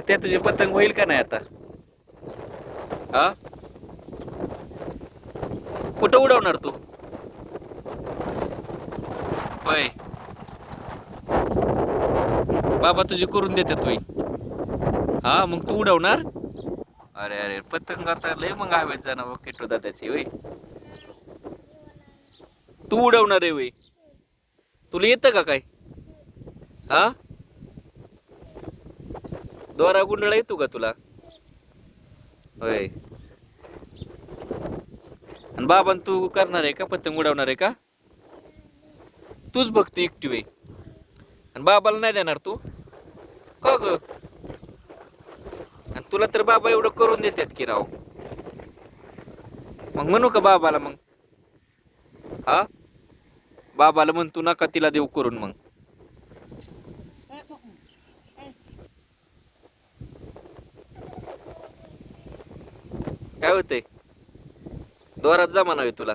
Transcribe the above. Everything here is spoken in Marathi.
त्या तुझी पतंग होईल का नाही आता? हा? कुठं उडवणार तू? होय. बाबा तुझी करून देतात तुई हा मग तू उडवणार? अरे अरे पतंग आता लय मग हवेत जाणार किटू दादाची होय. तू उडवणार आहे वय तुला येतं का काय? हा? दोरा गुंडळा येतो का तुला? होय. आणि बाबान तू करणार आहे का? पतंग उडवणार आहे का? तूच बघते एकटी आहे आणि बाबाला नाही देणार तू? का ग? आणि तुला तर बाबा एवढं करून देतात की राव. मग म्हणू का बाबाला मग? हा? बाबाला म्हणतो नका तिला देऊ करून मग. काय होतंय? दोरात जमा नव्हे तुला.